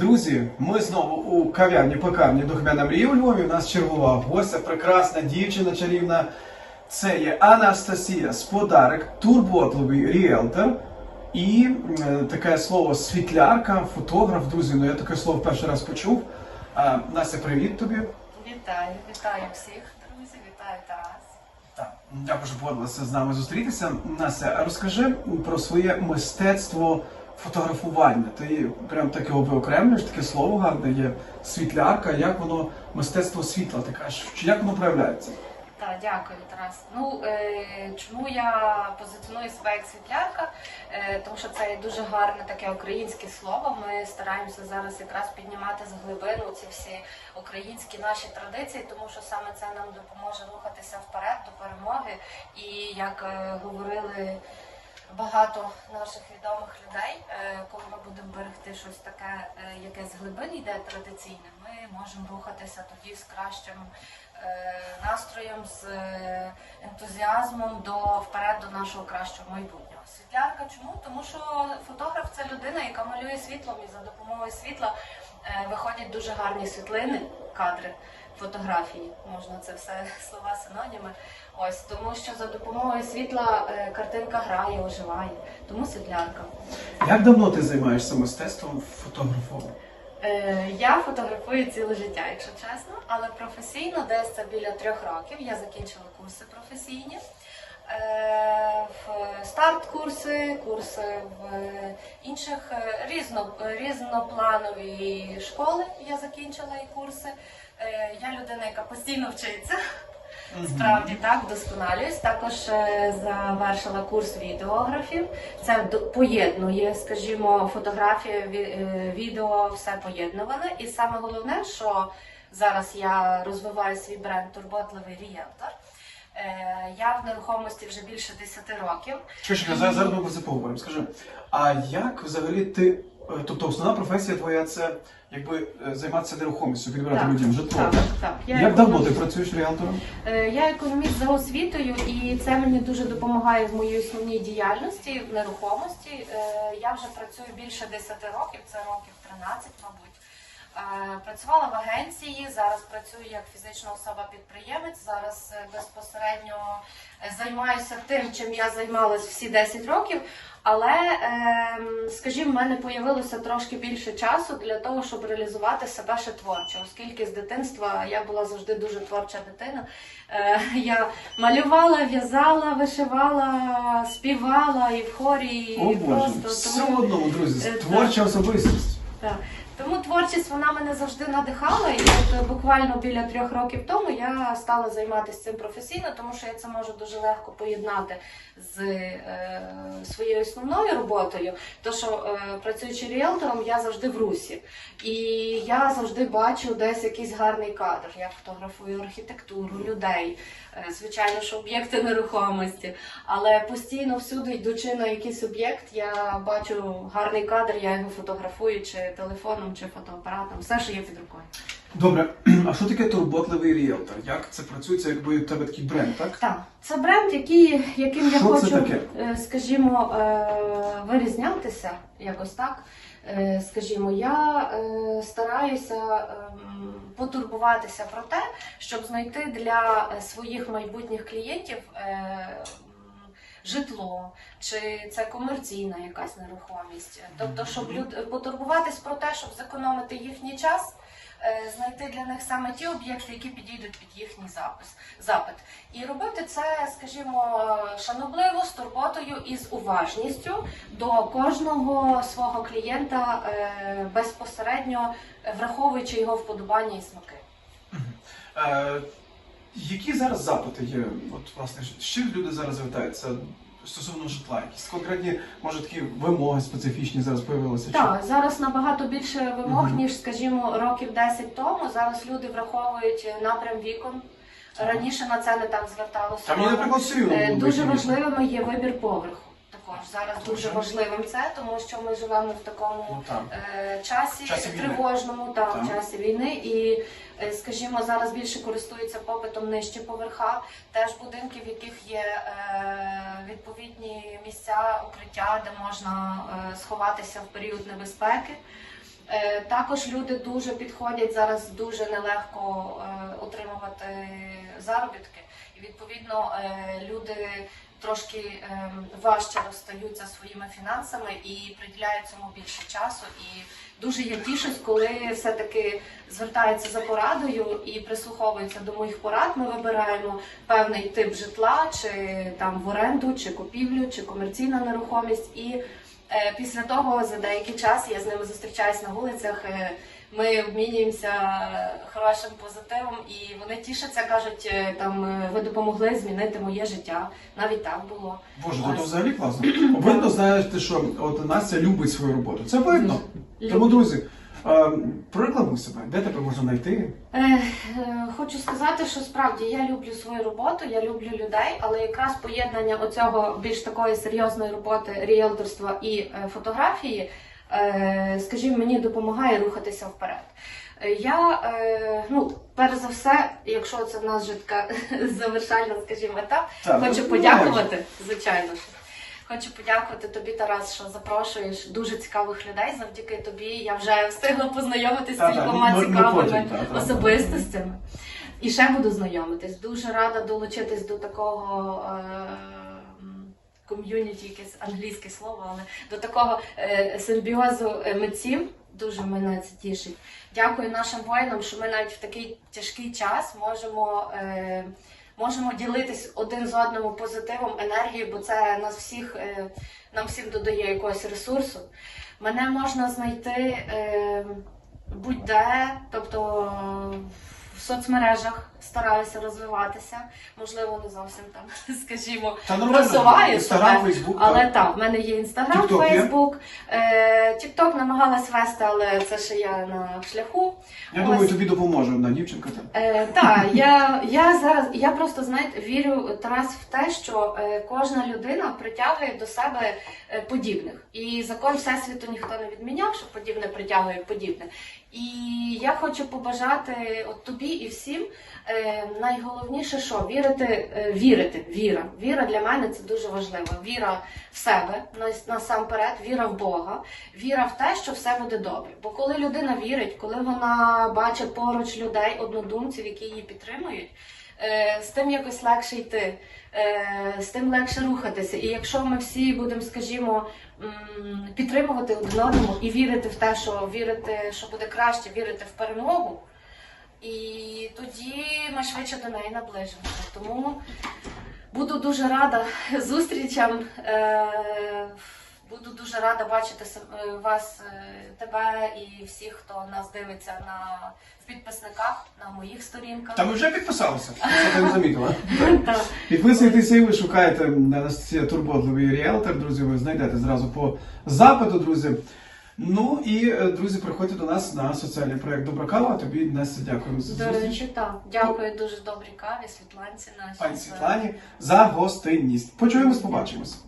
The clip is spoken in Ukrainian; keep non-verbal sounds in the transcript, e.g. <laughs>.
Друзі, ми знову у кав'ярні пекарні Духмяна мрія у Львові. У нас чергова гостя, прекрасна дівчина чарівна. Це є Анастасія Сподарик, турботливий ріелтор і е, таке слово світлярка, фотограф. Друзі, ну я таке слово перший раз почув. А, Настя, привіт тобі. Вітаю, вітаю всіх, друзі, вітаю Тарас. Так, дякую, що погодилася з нами зустрітися. Настя, розкажи про своє мистецтво фотографування. Ти прям так його виокремлюєш, таке слово гарне є світлярка. Як воно мистецтво світла, ти кажеш, як воно проявляється? Так, дякую, Тарас. Ну е, чому я позиціоную себе як світлярка? Е, тому що це дуже гарне таке українське слово. Ми стараємося зараз якраз піднімати з глибину ці всі українські наші традиції, тому що саме це нам допоможе рухатися вперед до перемоги. І як е, говорили багато наших відомих людей, е, коли ми будемо берегти щось таке, е, яке з глибин йде традиційне, ми можемо рухатися тоді з кращим е, настроєм, з ентузіазмом до вперед до нашого кращого майбутнього. Світлярка чому? Тому що фотограф це людина, яка малює світлом, і за допомогою світла виходять дуже гарні світлини, кадри. Фотографії можна це все <laughs> слова синоніми. Ось тому, що за допомогою світла е, картинка грає, оживає. Тому світлярка. Як давно ти займаєшся мистецтвом фотографом? Е, я фотографую ціле життя, якщо чесно, але професійно десь це біля трьох років. Я закінчила курси професійні. Е, в старт-курси, курси в інших е, різно, різнопланові школи я закінчила і курси. Е, Я людина, яка постійно вчиться. Справді так, вдосконалююсь. Також завершила курс відеографів. Це поєднує, скажімо, фотографія, відео, все поєднуване. І саме головне, що зараз я розвиваю свій бренд Турботливий ріелтор. Е, Я в нерухомості вже більше 10 років. Що ж, зараз, зараз ми про це поговоримо. Скажи, а як взагалі ти, е, тобто основна професія твоя це якби е, займатися нерухомістю, підбирати Так, людям житло? Так, так. Я Як давно ти працюєш ріелтором? Е, Я економіст за освітою, і це мені дуже допомагає в моїй основній діяльності в нерухомості. Я вже працюю більше 10 років, це років 13, мабуть. Е, Працювала в агенції, зараз працюю як фізична особа-підприємець. Зараз е, безпосередньо е, займаюся тим, чим я займалась всі 10 років. Але, ем, скажімо, в мене появилося трошки більше часу для того, щоб реалізувати себе ще творчо, оскільки з дитинства я була завжди дуже творча дитина. Я малювала, в'язала, вишивала, співала і в хорі, і О Боже, просто все тому- в одному, друзі, творча особистість. так. Тому творчість вона мене завжди надихала, і от буквально біля трьох років тому я стала займатися цим професійно, тому що я це можу дуже легко поєднати з е, своєю основною роботою. То що е, працюючи ріелтором, я завжди в русі, і я завжди бачу десь якийсь гарний кадр. Я фотографую архітектуру, людей, е, звичайно, що об'єкти нерухомості. Але постійно всюди йдучи на якийсь об'єкт, я бачу гарний кадр, я його фотографую чи телефоном, чи фотоапаратом, все, що є під рукою. Добре, <clears throat> а що таке турботливий ріелтор? Як це працює? Це якби у тебе такий бренд, так? Так, це бренд, який, яким я Що це хочу, таке? е, скажімо, е, вирізнятися якось так. Е, Скажімо, я е, стараюся ем, потурбуватися про те, щоб знайти для своїх майбутніх клієнтів е, житло, чи це комерційна якась нерухомість. Тобто, щоб люд потурбуватись про те, щоб зекономити їхній час. е, Знайти для них саме ті об'єкти, які підійдуть під їхній запис, запит, і робити це, скажімо, шанобливо, з турботою і з уважністю до кожного свого клієнта, е, безпосередньо враховуючи його вподобання і смаки. Які зараз запити є? От, власне, що люди зараз звертаються стосовно житла? Якісь конкретні, може, такі вимоги специфічні зараз появилися? Так, зараз набагато більше вимог, Мгм. ніж, скажімо, років 10 тому. Зараз люди враховують напрям вікон. Раніше на це не так зверталося. Там, наприклад, Е, Дуже важливим є вибір поверху. Також зараз дуже важливим це, тому що ми живемо в такому Ну, там. е, часі, Часі тривожному та в часі війни. І, е, скажімо, зараз більше користуються попитом нижче поверха, теж будинки, в яких є е, відповідні місця укриття, де можна е, сховатися в період небезпеки. Е, Також люди дуже підходять зараз дуже нелегко е, отримувати заробітки, і відповідно е, люди трошки е, важче розстаються своїми фінансами і приділяють цьому більше часу. І дуже я тішусь, коли все-таки звертаються за порадою і прислуховуються до моїх порад. Ми вибираємо певний тип житла, чи там в оренду, чи купівлю, чи комерційна нерухомість. І е, після того за деякий час я з ними зустрічаюсь на вулицях. Ми обмінюємося хорошим позитивом, і вони тішаться, кажуть, е, там е, ви допомогли змінити моє життя. Навіть так було. Боже, то, то взагалі класно. <clears throat> Видно, знаєте, що от Настя любить свою роботу. Це видно. Люблю. Тому, друзі, прорекламуй себе, де тебе можна знайти? Е, хочу сказати, що справді я люблю свою роботу, я люблю людей, але якраз поєднання оцього більш такої серйозної роботи ріелторства і фотографії, скажімо, мені допомагає рухатися вперед. Е, Я, е, ну, перш за все, якщо це в нас вже така <laughs> завершальна, скажімо, етап, Так, хочу ну, подякувати, звичайно ж. Хочу подякувати тобі, Тарас, що запрошуєш дуже цікавих людей. Завдяки тобі я вже встигла познайомитися з кількома ми- ми цікавими особистостями. І ще буду знайомитись. Дуже рада долучитись до такого ком'юніті, якесь англійське слово, але до такого е, симбіозу е, митців. Дуже мене це тішить. Дякую нашим воїнам, що ми навіть в такий тяжкий час можемо. Е, Можемо ділитись один з одним позитивом, енергією, бо це нас всіх, нам всім додає якогось ресурсу. Мене можна знайти будь-де, тобто в соцмережах стараюся розвиватися. Можливо, не зовсім там, <laughs> скажімо, просуваю себе. Але так, в мене є інстаграм, Фейсбук. Е, Тікток намагалась вести, але це ще я на шляху. Я думаю, тобі допоможе одна дівчинка. Е, так, я, я зараз я просто знаєте вірю Тарас в те, що е, кожна людина притягує до себе е, подібних. І закон всесвіту ніхто не відміняв, що подібне притягує подібне. І я хочу побажати от тобі і всім е, найголовніше, що вірити, е, вірити. Віра. Віра для мене це дуже важливо. Віра в себе насамперед, віра в Бога, віра в те, що все буде добре. Бо коли людина вірить, коли вона бачить поруч людей, однодумців, які її підтримують, е, з тим якось легше йти, е, з тим легше рухатися. І якщо ми всі будемо, скажімо, підтримувати один одному і вірити в те, що вірити, що буде краще, вірити в перемогу. І тоді ми швидше до неї наближимося. Тому буду дуже рада зустрічам. Е, буду дуже рада бачити е, вас, е, тебе і всіх, хто нас дивиться на в підписниках на моїх сторінках. Та ми вже підписалися. <laughs> Ти не замітила? Підписуйтеся і ви шукаєте Анастасія Турботливий ріелтор, друзі, ви знайдете зразу по запиту, друзі. Ну і е, друзі, приходьте до нас на соціальний проект Добра кава. Тобі Настя, дякуємо за До зустріч. речі, так. Дякую дуже добрій каві, Світланці нашій. Пані Світлані за гостинність. Почуємось, побачимось.